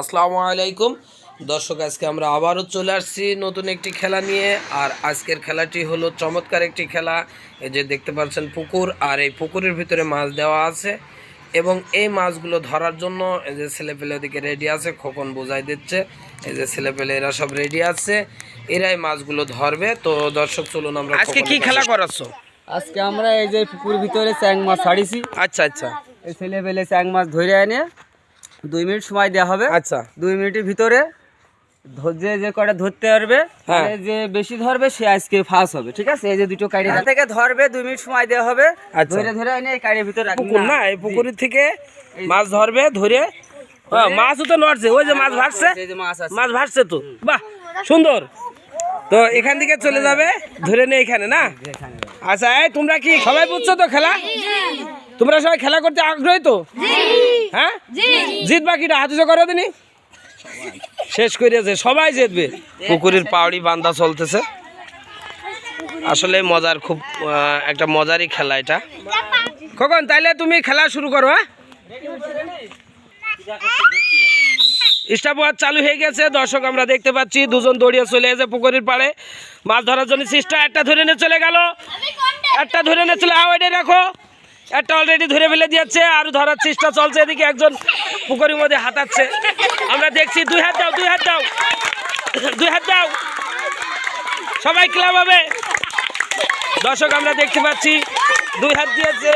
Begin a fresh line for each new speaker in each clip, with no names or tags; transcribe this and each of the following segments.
আসসালামু আলাইকুম। দর্শক আজকে আমরা আবারও চলে আসছি নতুন একটি খেলা নিয়ে। আর আজকের খেলাটি হলো চমৎকার একটি খেলা। এই যে দেখতে পাচ্ছেন পুকুর আর এই পুকুরের ভিতরে মাছ দেওয়া আছে। এবং এই মাছগুলো ধরার জন্য এই যে ছেলেপেলে ওদিকে রেডি আছে খোকন বোঝাই দিচ্ছে। এই যে ছেলেপেলে এরা সব রেডি আছে এরাই মাছগুলো ধরবে। তো দর্শক চলুন আমরা
আজকে কি খেলা করাচ্ছ?
আজকে আমরা এই যে পুকুর ভিতরে চ্যাং মাছ ছাড়িছি।
আচ্ছা আচ্ছা।
এই ছেলেপেলে চ্যাং মাছ ধরে এনে দুই মিনিট সময় দেওয়া হবে।
আচ্ছা।
দুই মিনিটের ভিতরে যে যে কটা ধরতে পারবে
হ্যাঁ।
যে বেশি ধরবে সে আজকে ফার্স্ট হবে ঠিক আছে? এই যে দুটো কাড়ি থেকে ধরবে দুই মিনিট সময় দেওয়া হবে।
আচ্ছা।
ধরে ধরে এনে এই কাড়ির ভিতরে রাখবে।
পুকুর না এই পুকুরের থেকে মাছ ধরবে ধরে। হ্যাঁ, মাছও তো নড়ছে ওই যে মাছ ভাসছে।
মাছ
মাছ ভাসছে তো। বাহ সুন্দর। তো এখান থেকে চলে যাবে ধরে নে এখানে না? আচ্ছা এই তোমরা কি সবাই বুঝছ তো খেলা? তোমরা সবাই খেলা করতে আগ্রহী তো? হ্যাঁ? জিত বাকিটা হাতে করো দিনি। শেষ করেছে সবাই জিতবে। পুকুরের পাউড়ি বান্দা চলতেছে। আসলে মজার খুব একটা মজারই খেলা এটা। কখন তাইলে তুমি খেলা শুরু করো হ্যাঁ? স্টাফ ওয়াচ চালু হয়ে গেছে। দর্শক আমরা দেখতে পাচ্ছি দুজন দৌড়িয়ে চলে এসে পুকুরের পাড়ে। মাছ ধরার জন্য চেষ্টা একটা ধরে নিয়ে চলে গেল। একটা ধরে নিয়ে চলে আওয়াইডে রাখো একটা অলরেডি ধরে ফেলে দিয়েছে, আর ধরার চেষ্টা চলছে, এদিকে একজন পুকুরের মধ্যে হাতাচ্ছে আমরা দেখছি, দুই হাত দাও, দুই হাত দাও, দুই হাত দাও। সবাই ক্লাব হবে। দর্শক, আমরা দেখতে পাচ্ছি, দুই হাত দিয়েছে।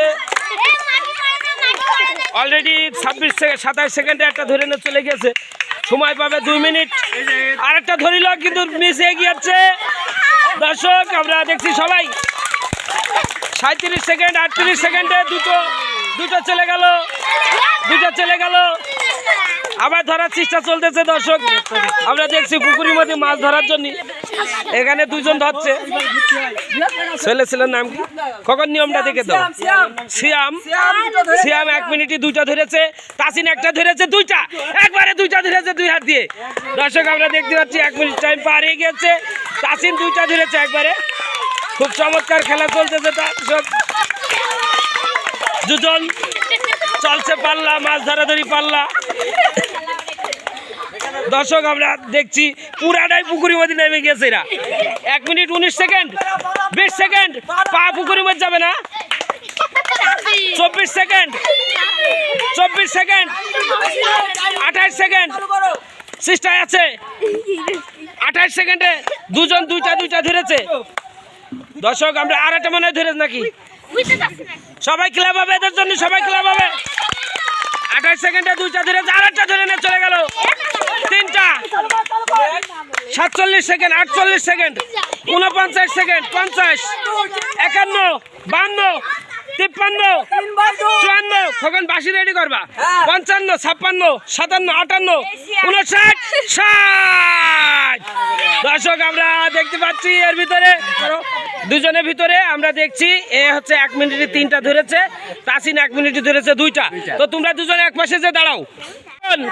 অলরেডি ছাব্বিশ সেকেন্ড সাতাশ সেকেন্ডে একটা ধরে নিয়ে চলে গেছে সময় পাবে দুই মিনিট। আরেকটা ধরিল, কিন্তু মিশে গিয়েছে দর্শক, আমরা দেখছি সবাই। সাঁত্রিশ সেকেন্ড, আটত্রিশ সেকেন্ডে দুটো দুটো চলে গেল। দুটো চলে গেল। আবার ধরার চেষ্টা চলতেছে দর্শক। আমরা দেখছি পুকুরের মধ্যে মাছ ধরার জন্য। এখানে দুজন ধরছে। ছেলে ছেলের নাম কি? কখন নিয়মটা দেখে দাও। সিয়াম। সিয়াম এক মিনিটে দুইটা ধরেছে। তাসিন একটা ধরেছে, দুইটা। একবারে দুইটা ধরেছে দুই হাত দিয়ে। দর্শক, আমরা দেখতে পাচ্ছি এক মিনিট টাইম পার হয়ে গেছে। তাসিন দুইটা ধরেছে একবারে। খুব চমৎকার খেলা চলতেছে দর্শক দুজন চলছে পাল্লা, মাছ ধরাধরি পাল্লা। দর্শক, আমরা দেখছি পুরাটাই পুকুরের মধ্যে নেমে গেছে এরা। এক মিনিট উনিশ সেকেন্ড, বিশ সেকেন্ড, পা পুকুরের মধ্যে যাবে না। চব্বিশ সেকেন্ড চব্বিশ সেকেন্ড, আঠাশ সেকেন্ড, সিস্টার আছে। আঠাশ সেকেন্ডে দুজন, দুইটা দুইটা ধরেছে। দর্শক আমরা আর একটা মনে ধরে নাকি? সবাই ক্লাব হবে এদের জন্য সবাই ক্লাব হবে। আঠাশ সেকেন্ডে দুইটা ধরে আর একটা ধরে নিয়ে চলে গেল। তিনটা। সাতচল্লিশ সেকেন্ড আটচল্লিশ সেকেন্ড উনপঞ্চাশ সেকেন্ড পঞ্চাশ একান্ন বান্ন তিপ্পান্ন চুয়ান্ন খোকন বাসি রেডি করবা পঞ্চান্ন ছাপ্পান্ন সাতান্ন আটান্ন উনষাট ষাট। দর্শক আমরা দেখতে পাচ্ছি এর ভিতরে। দুজনের ভিতরে আমরা দেখছি এ হচ্ছে এক মিনিটে তিনটা ধরেছে তাসিন এক মিনিটে ধরেছে দুইটা। তো তোমরা দুজনে এক পাশে যে দাঁড়াও।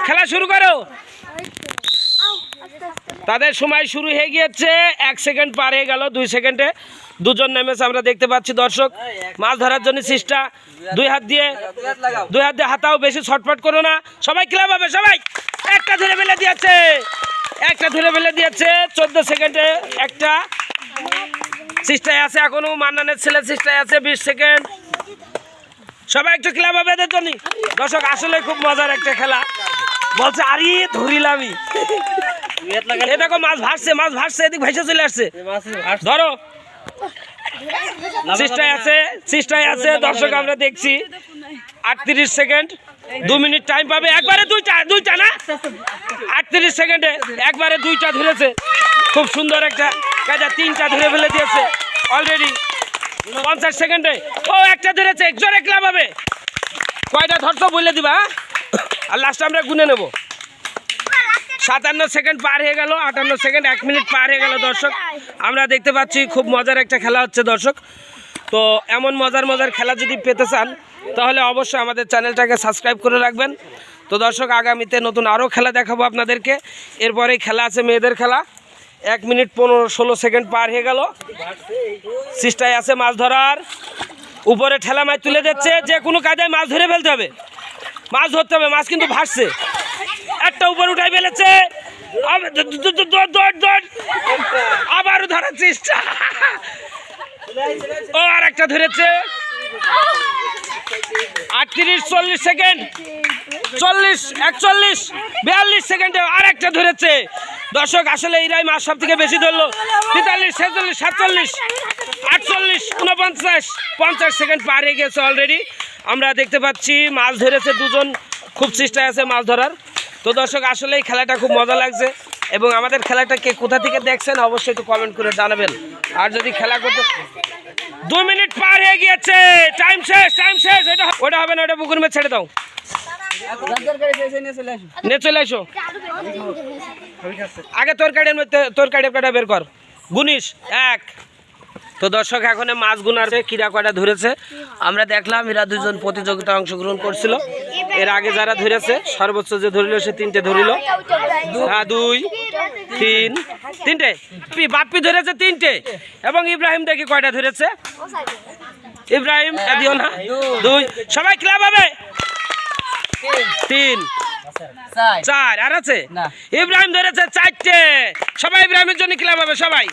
খেলা শুরু করো। তাদের সময় শুরু হয়ে গিয়েছে এক সেকেন্ড পার হয়ে গেল দুই সেকেন্ডে। দুজন নেমেছে আমরা দেখতে পাচ্ছি দর্শক। মাছ ধরার জন্য চেষ্টা দুই হাত দিয়ে দুই হাত দিয়ে হাতাও বেশি ছটফট করো না। সবাই ক্লাব হবে সবাই। একটা ধরে ফেলে দিয়েছে। একটা ধরে ফেলে দিয়েছে। চোদ্দ সেকেন্ডে একটা। চেষ্টায় আছে এখনও মান্নানের ছেলে চেষ্টায় আছে বিশ সেকেন্ড। সবাই একটু ক্লাব হবে এদের জন্য। দর্শক আসলে খুব মজার একটা খেলা। বলছে আরে ধরিলামই এ দেখো মাছ ভাসছে মাছ ভাসছে এদিক ভেসে চলে আসছে। ধরো। চেষ্টায় আছে চেষ্টায় আছে, দর্শক আমরা দেখছি। আটত্রিশ সেকেন্ড, দু মিনিট টাইম পাবে। একবারে দুইটা দুইটা না? আটত্রিশ সেকেন্ডে একবারে দুইটা ধরেছে। খুব সুন্দর একটা কাজা তিনটা ধরে ফেলে দিয়েছে অলরেডি পঞ্চাশ সেকেন্ডে। ও, একটা ধরেছে, জোরে ক্লাব হবে। কয়টা ধরছো বলে দিবা হ্যাঁ? আর লাস্ট আমরা গুনে নেব। সাতান্ন সেকেন্ড পার হয়ে গেল, আটান্ন সেকেন্ড, এক মিনিট পার হয়ে গেল দর্শক। আমরা দেখতে পাচ্ছি খুব মজার একটা খেলা হচ্ছে দর্শক। তো এমন মজার মজার খেলা যদি পেতে চান, তাহলে অবশ্যই আমাদের চ্যানেলটাকে সাবস্ক্রাইব করে রাখবেন। তো দর্শক, আগামীতে নতুন আরও খেলা দেখাবো আপনাদেরকে। এরপরে খেলা আছে মেয়েদের খেলা। এক মিনিট পনেরো, ষোলো সেকেন্ড পার হয়ে গেল। সিস্টায় আছে মাছ ধরার। উপরে ঠেলা মাছ তুলে দিচ্ছে। যে কোনো কায়দায় মাছ ধরে ফেলতে হবে। মাছ ধরতে হবে, মাছ কিন্তু ভাসছে। একটা উপর উঠাই ফেলেছে। আবারও ধরার চেষ্টা ও আর একটা ধরেছে। আটত্রিশ, চল্লিশ সেকেন্ড। চল্লিশ, একচল্লিশ, বিয়াল্লিশ সেকেন্ডে আর একটা ধরেছে। দর্শক, আসলে এরাই মাছ সব থেকে বেশি ধরলো। তেতাল্লিশ, ছেচল্লিশ, সাতচল্লিশ, আটচল্লিশ, উনপঞ্চাশ, পঞ্চাশ সেকেন্ড পার হয়ে গেছে অলরেডি আমরা দেখতে পাচ্ছি, মাছ ধরেছে দুজন। খুব চেষ্টায় আছে মাছ ধরার। তো দর্শক আসলে এই খেলাটা খুব মজা লাগছে। এবং আমাদের খেলাটা কে কোথা থেকে দেখছেন অবশ্যই একটু কমেন্ট করে জানাবেন। আর যদি খেলা করতে দু মিনিট পার হয়ে গিয়েছে। টাইম শেষ টাইম শেষ। এটা ওটা হবে না, ওটা পুকুর মে ছেড়ে দাও। নিয়ে চলে আসো আগে তোর কার্ডের তোর কার্ডের কটা বের কর। গুনিস, এক। তো দর্শক এখন মাছ গুনার কিরা কটা ধরেছে আমরা দেখলাম এরা দুজন প্রতিযোগিতায় অংশগ্রহণ করছিল। এর আগে যারা ধরেছে সর্বোচ্চ যে ধরিল সে তিনটে ধরিল। হ্যাঁ দুই তিন তিনটে? বাপ্পি ধরেছে তিনটে। এবং ইব্রাহিম দেখি কয়টা ধরেছে? ইব্রাহিম দিও না? দুই। সবাই ক্লাব হবে। তিন চার। আর আছে? ইব্রাহিম ধরেছে চারটে। সবাই ইব্রাহিমের জন্য ক্লাব হবে সবাই।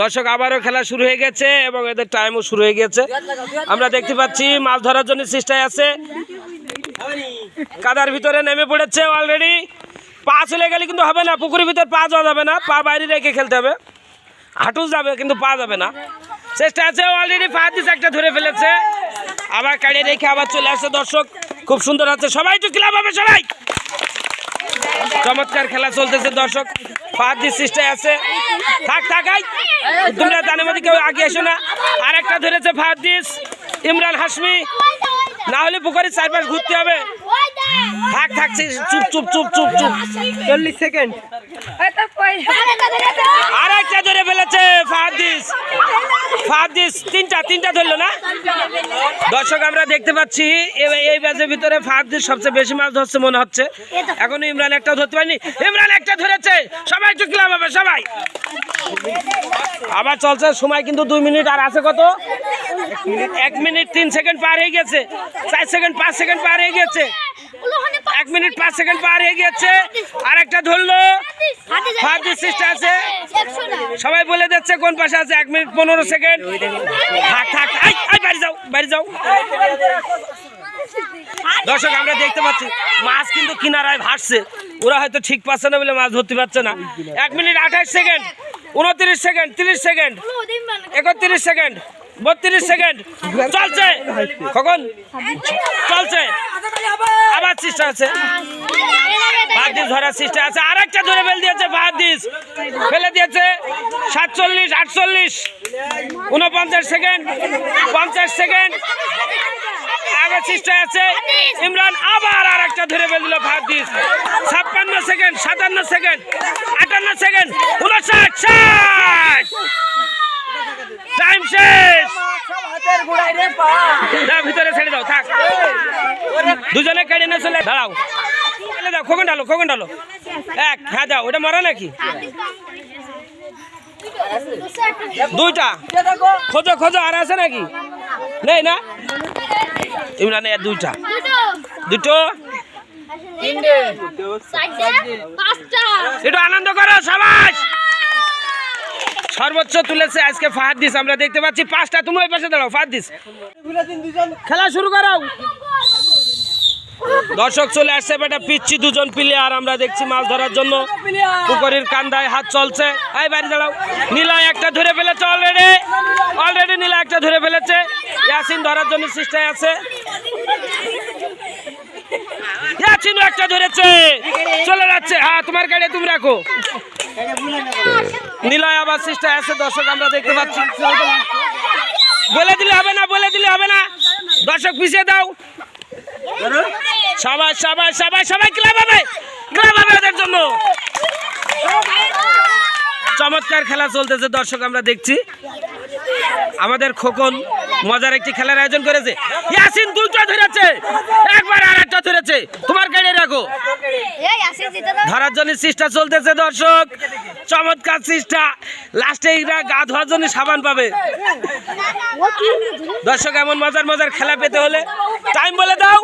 দর্শক, আবারও খেলা শুরু হয়ে গেছে এবং এদের টাইমও শুরু হয়ে গেছে। আমরা দেখতে পাচ্ছি, মাছ ধরার জন্য চেষ্টায় আছে। কাদার ভিতরে নেমে পড়েছে অলরেডি পা চলে গেলে কিন্তু হবে না, পুকুরের ভিতর পা যাওয়া যাবে না, পা বাইরে রেখে খেলতে হবে। হাঁটু যাবে, কিন্তু পা যাবে না। চেষ্টা আছে অলরেডি ফাহাদিস একটা ধরে ফেলেছে। আবার কাড়িয়ে রেখে আবার চলে আসছে দর্শক। খুব সুন্দর আছে, সবাই তো ক্লাব হবে, সবাই! চমৎকার খেলা চলতেছে, দর্শক। ফাহাদিস চেষ্টায় আছে। থাক থাক তোমরা দানের মধ্যে কেউ আগে এসো না। আর একটা ধরেছে দিস ইমরান হাসমি না হলে পুকুরের চারপাশ ঘুরতে হবে। থাক থাক চুপ চুপ চুপ চুপ চুপ।
চল্লিশ সেকেন্ড।
আর একটা ধরে ফেলেছে ফাহাদিস। ফাহাদিস তিনটা তিনটা ধরলো না? দর্শক আমরা দেখতে পাচ্ছি এই ব্যাচের ভিতরে ফাহাদিস সবচেয়ে বেশি মাছ ধরছে মনে হচ্ছে। এখনও ইমরান একটা ধরতে পারেনি। ইমরান একটা ধরেছে। সবাই একটু ক্লাব হবে সবাই। আবার চলছে সময় কিন্তু দুই মিনিট আর আছে কত? এক মিনিট তিন সেকেন্ড পার হয়ে গেছে। চার সেকেন্ড পাঁচ সেকেন্ড পার হয়ে গেছে। এক মিনিট পাঁচ সেকেন্ড পার হয়ে গেছে আর একটা ধরলো। ফাহাদিস চেষ্টা আছে। সবাই বলে দিচ্ছে কোন পাশে আছে। এক মিনিট পনেরো সেকেন্ড। থাক থাক। আই আই বাড়ি যাও বাড়ি যাও। দর্শক আমরা দেখতে পাচ্ছি মাছ কিন্তু কিনারায় ভাসছে। ওরা হয়তো ঠিক পাচ্ছে না বলে মাছ ধরতে পারছে না। এক মিনিট আঠাশ সেকেন্ড উনত্রিশ সেকেন্ড তিরিশ সেকেন্ড একত্রিশ সেকেন্ড। বত্রিশ সেকেন্ড। চলছে। কখন চলছে। আবার চেষ্টা আছে। ধরার আছে। ধরে দিয়েছে দিয়েছে সাতচল্লিশ, আটচল্লিশ। সেকেন্ড, পঞ্চাশ সেকেন্ড। আছে। ইমরান আবার আর একটা ধরে দিল ছাপ্পান্ন সেকেন্ড, সাতান্ন সেকেন্ড, আটান্ন সেকেন্ড, উনষাট, ষাট টাইম শেষ না ভিতরে ছেড়ে দাও থাক। দুজনে কেড়ে চলে দাঁড়াও। ফেলে দাও খোকন ডালো খোকন ডালো। এক হ্যাঁ দাও ওটা মরা নাকি? দুইটা। খোঁজো খোঁজো আর আছে নাকি? নেই না? ইমরান এর দুইটা। দুটো। একটু আনন্দ করো সবাই। সর্বোচ্চ তুলেছে আজকে ফাহাদিস, আমরা দেখতে পাচ্ছি পাঁচটা তুমি ওই পাশে দাঁড়াও, ফাহাদিস। খেলা শুরু করাও দর্শক চলে আসছে, বেটা পিচ্ছি দুজন প্লেয়ার আমরা দেখছি মাছ ধরার জন্য। পুকুরের কান্দায় হাত চলছে। এই বাড়ি দাঁড়াও। নীলা একটা ধরে ফেলেছে অলরেডি অলরেডি নীলা একটা ধরে ফেলেছে। ইয়াসিন ধরার জন্য চেষ্টায় আছে। ইয়াসিনও একটা ধরেছে। চলে যাচ্ছে। হ্যাঁ তোমার গাড়ি, তুমি রাখো। নীলয় আবার চেষ্টায় আছে, দর্শক আমরা দেখতে পাচ্ছি। বলে দিলে হবে না, বলে দিলে হবে না। দর্শক পিছিয়ে দাও। সবাই সবাই সবাই সবাই ক্লাব হবে। ক্লাব হবে ওদের জন্য। চমৎকার খেলা চলতেছে, দর্শক আমরা দেখছি। আমাদের খোকন মজার একটি খেলার আয়োজন করেছে। ইয়াসিন দুইটা ধরেছে। একবার আর একটা ধরেছে। তোমার গাড়ি রাখো। ধরার জন্য চেষ্টা চলতেছে দর্শক। চমৎকার চেষ্টা। লাস্টে এরা গা ধোয়ার জন্য সাবান পাবে। দর্শক এমন মজার মজার খেলা পেতে হলে টাইম বলে দাও।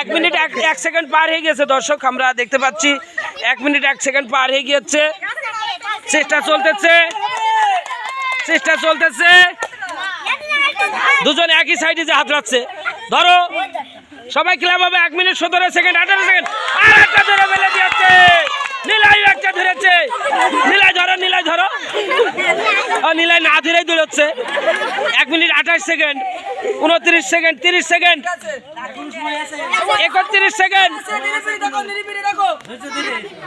এক মিনিট এক সেকেন্ড পার হয়ে গেছে দর্শক আমরা দেখতে পাচ্ছি। এক মিনিট এক সেকেন্ড পার হয়ে গিয়েছে। চেষ্টা চলতেছে। চেষ্টা চলতেছে। দুজন একই সাইডে যে হাত রাখছে। ধরো, সবাই ক্লাব হবে, এক মিনিট সতেরো সেকেন্ড আঠারো সেকেন্ড আর একটা ধরে ফেলে দিয়েছে। নীলাই একটা ধরো ধরো। না এক মিনিট আঠাশ সেকেন্ড উনত্রিশ সেকেন্ড তিরিশ সেকেন্ড একত্রিশ সেকেন্ড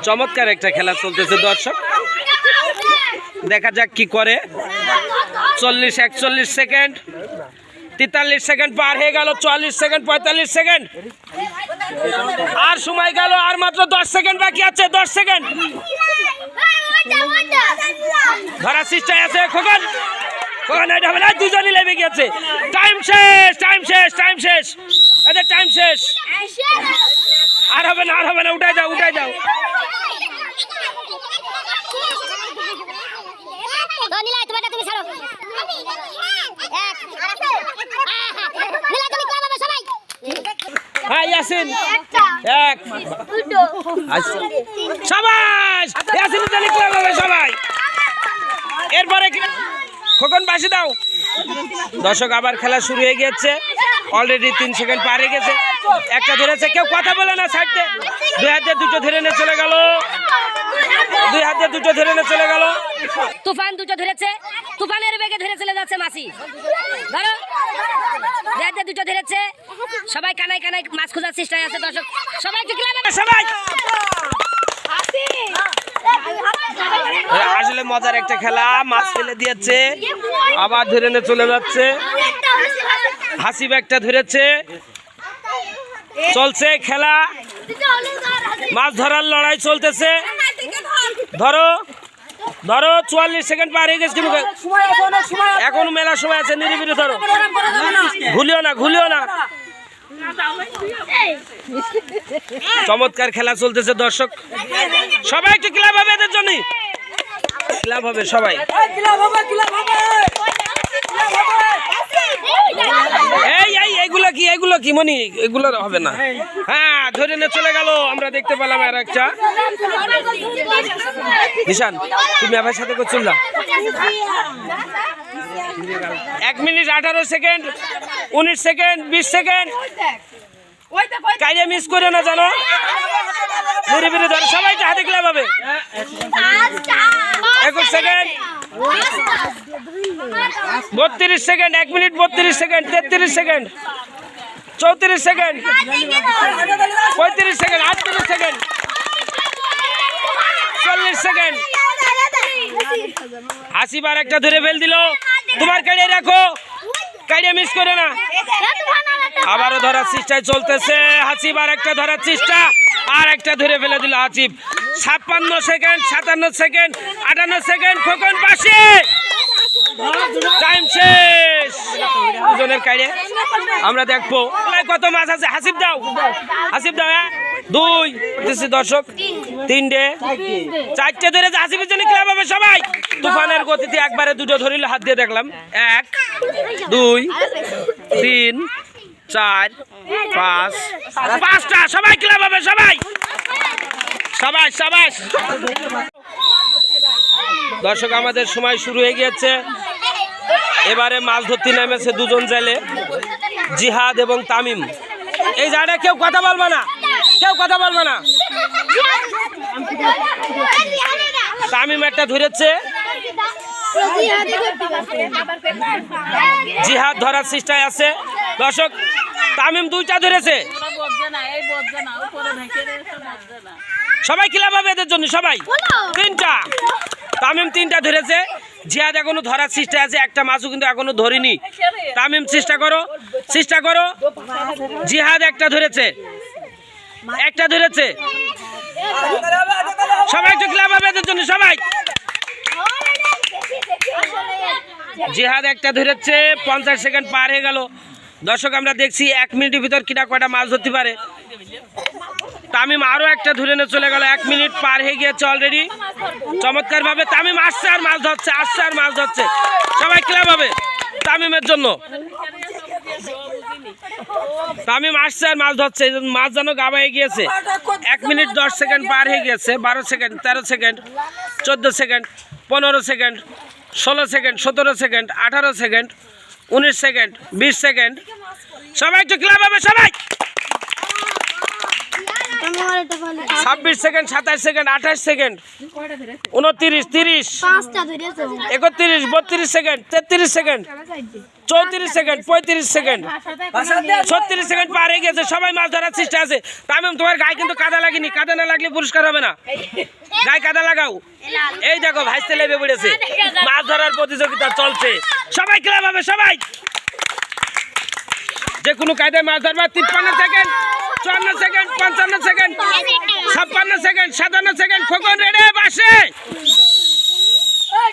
চমৎকার একটা খেলা চলতেছে, দর্শক। দেখা যাক কি করে। চল্লিশ, একচল্লিশ সেকেন্ড তেতাল্লিশ সেকেন্ড পার হয়ে গেল, চুয়াল্লিশ সেকেন্ড, পঁয়তাল্লিশ সেকেন্ড। আর সময় গেল, আর মাত্র দশ সেকেন্ড বাকি আছে, দশ সেকেন্ড। ধরার চেষ্টায় আছে, খোকন। হবে না দুজনই গেছে। টাইম শেষ টাইম শেষ টাইম শেষ। টাইম শেষ। আর হবে না, আর হবে না উঠাই দাও উঠাই দাও
নীলা তোমারটা তুমি ছাড়ো এক নীলা তুমি কয় পাবে সবাই
হ্যাঁ ইয়াসিন এক।
দুটো।
আচ্ছা। সবাই ইয়াসিন হবে সবাই। এরপরে খোকন বাসি দাও। দর্শক আবার খেলা শুরু হয়ে গেছে অলরেডি তিন সেকেন্ড পার হয়ে গেছে। একটা ধরেছে কেউ কথা বলে না ছাড়তে দুই হাতে দুটো ধরে নিয়ে চলে গেল। দুই হাতে দুটো ধরে নিয়ে চলে গেল।
তুফান দুটো ধরেছে। তুফানের বেগে ধরে চলে যাচ্ছে মাসি ধরো। দুটো ধরেছে। সবাই কানাই কানাই মাছ খোঁজার চেষ্টায় আছে দর্শক। সবাই
সবাই! আসলে মজার একটা খেলা মাছ ফেলে দিয়েছে আবার ধরে নিয়ে চলে যাচ্ছে। হাসি ব্যাগটা ধরেছে। চলছে খেলা। মাছ ধরার লড়াই চলতেছে। ধরো। ধরো চুয়াল্লিশ সেকেন্ড পার হয়ে গেছে কিন্তু। এখন মেলা সময় আছে নিরিবিলি ধরো। ঘুলিও না ঘুলিও না চমৎকার খেলা চলতেছে দর্শক। সবাই একটু ক্লাব হবে এদের জন্য ক্লাব হবে সবাই। এই এই এগুলো কি এগুলো কি মনি? এগুলো হবে না। হ্যাঁ ধরে নিয়ে চলে গেল। আমরা দেখতে পেলাম আর একটা। নিশান তুমি আমার সাথে করছিল না? এক মিনিট আঠারো সেকেন্ড উনিশ সেকেন্ড বিশ সেকেন্ড। কাজে মিস করে না জানো? ধীরে ধীরে ধরে সবাই তো হাতে ক্লাব হবে। একুশ সেকেন্ড। বত্রিশ সেকেন্ড, এক মিনিট বত্রিশ সেকেন্ড, তেত্রিশ সেকেন্ড, চৌত্রিশ সেকেন্ড, পঁয়ত্রিশ সেকেন্ড আটত্রিশ সেকেন্ড, চল্লিশ সেকেন্ড। বার একটা ধরে ফেল দিল। তোমার কাড়িয়ে রাখো। কাড়িয়ে মিস করে না। আবারও ধরার চেষ্টায় চলতেছে হাসিব আর একটা ধরার চেষ্টা। আর একটা ধরে ফেলে দিল হাসিব ছাপ্পান্ন সেকেন্ড, সাতান্ন সেকেন্ড, আটান্ন সেকেন্ড, খোকন পাশে। টাইম শেষ। দুজনের কাইড়ে আমরা দেখব। কত মাছ আছে? হাসিব দাও। হাসিব দাও হ্যাঁ? দুই। দর্শক। তিনটে। চারটে ধরে হাসিবের জন্য ক্লাব হবে সবাই। তুফানের গতিতে একবারে দুটো ধরিল, হাত দিয়ে দেখলাম। এক, দুই, তিন, চার, পাঁচ। পাঁচটা। সবাই ক্লাব হবে, সবাই। সবাই সবাই দর্শক, আমাদের সময় শুরু হয়ে গিয়েছে। এবারে মাছ ধরতে নেমেছে দুজন জেলে, জিহাদ এবং তামিম। এই জায়গায় কেউ কথা বলবে না, কেউ কথা বলবে না। তামিম একটা ধরেছে। জিহাদ ধরার চেষ্টায় আছে। দর্শক, তামিম দুইটা ধরেছে। সবাই ক্লাব হবে এদের জন্য? সবাই? তিনটা। তামিম তিনটা ধরেছে। জিহাদ এখনও ধরার চেষ্টা আছে একটা মাছও কিন্তু এখনও ধরিনি। তামিম চেষ্টা করো চেষ্টা করো। জিহাদ একটা ধরেছে। একটা ধরেছে। সবাই একটু ক্লাব হবে এদের জন্য? সবাই? জিহাদ একটা ধরেছে পঞ্চাশ সেকেন্ড পার হয়ে গেল। দর্শক আমরা দেখছি এক মিনিটের ভিতর কিনা কয়টা মাছ ধরতে পারে। তামিম আরও একটা ধরে নিয়ে চলে গেল। এক মিনিট পার হয়ে গিয়েছে অলরেডি চমৎকার ভাবে তামিম আসছে আর মাছ ধরছে, আসছে আর মাছ ধরছে। সবাই ক্লাব হবে তামিমের জন্য। তামিম আসছে আর মাছ ধরছে মাছ যেন গাবায় গিয়েছে। এক মিনিট দশ সেকেন্ড পার হয়ে গিয়েছে, বারো সেকেন্ড, তেরো সেকেন্ড, চোদ্দ সেকেন্ড, পনেরো সেকেন্ড, ষোলো সেকেন্ড, সতেরো সেকেন্ড, আঠারো সেকেন্ড, উনিশ সেকেন্ড, বিশ সেকেন্ড। সবাই একটু ক্লাব হবে সবাই! ছাব্বিশ সেকেন্ড সাতাশ সেকেন্ড আঠাশ সেকেন্ড উনত্রিশ তিরিশ একত্রিশ বত্রিশ সেকেন্ড তেত্রিশ সেকেন্ড চৌত্রিশ সেকেন্ড পঁয়ত্রিশ সেকেন্ড ছত্রিশ সেকেন্ড পার হয়ে গেছে সবাই মাছ ধরার চেষ্টা আছে। তামিম তোমার গায়ে কিন্তু কাদা লাগেনি কাদা না লাগলে পুরস্কার হবে না। গায়ে কাদা লাগাও। এই দেখো ভাইসতে লেবে পড়েছে। মাছ ধরার প্রতিযোগিতা চলছে। সবাই ক্লাব হবে সবাই। যে কোনো কায়দায় মাছ ধরবা তিপ্পান্ন সেকেন্ড। চুয়ান্ন সেকেন্ড পঞ্চান্ন সেকেন্ড ছাপ্পান্ন সেকেন্ড সাতান্ন সেকেন্ড খোকন রেডে বাসে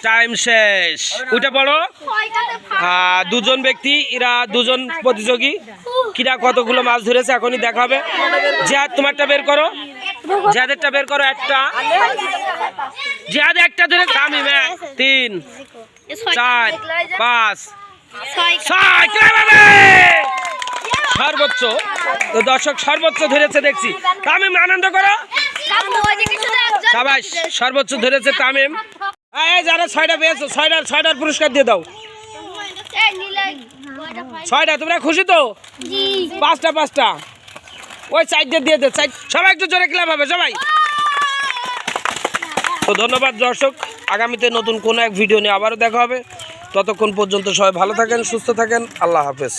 টাইম শেষ ওইটা আহ, দুজন ব্যক্তি এরা দুজন প্রতিযোগী কিরা কতগুলো মাছ ধরেছে এখনই দেখাবে জিহাদ তোমারটা বের করো জিহাদেরটা বের করো একটা জিহাদ একটা ধরে এক, তিন চার পাঁচ ছয়! সর্বোচ্চ, তো দর্শক সর্বোচ্চ ধরেছে দেখছি। তামিম, আনন্দ করো। সবাই সর্বোচ্চ ধরেছে তামিম। যারা ছয়টা পেয়েছ ছয়টার ছয়টার পুরস্কার দিয়ে দাও। ছয়টা, তোমরা খুশি তো? পাঁচটা পাঁচটা। ওই চারটে দিয়ে দে সবাই একটু জোরে ক্লাব হবে, সবাই। তো ধন্যবাদ দর্শক, আগামীতে নতুন কোনো এক ভিডিও নিয়ে আবারও দেখা হবে। ততক্ষণ পর্যন্ত সবাই ভালো থাকেন, সুস্থ থাকেন, আল্লাহ হাফেজ।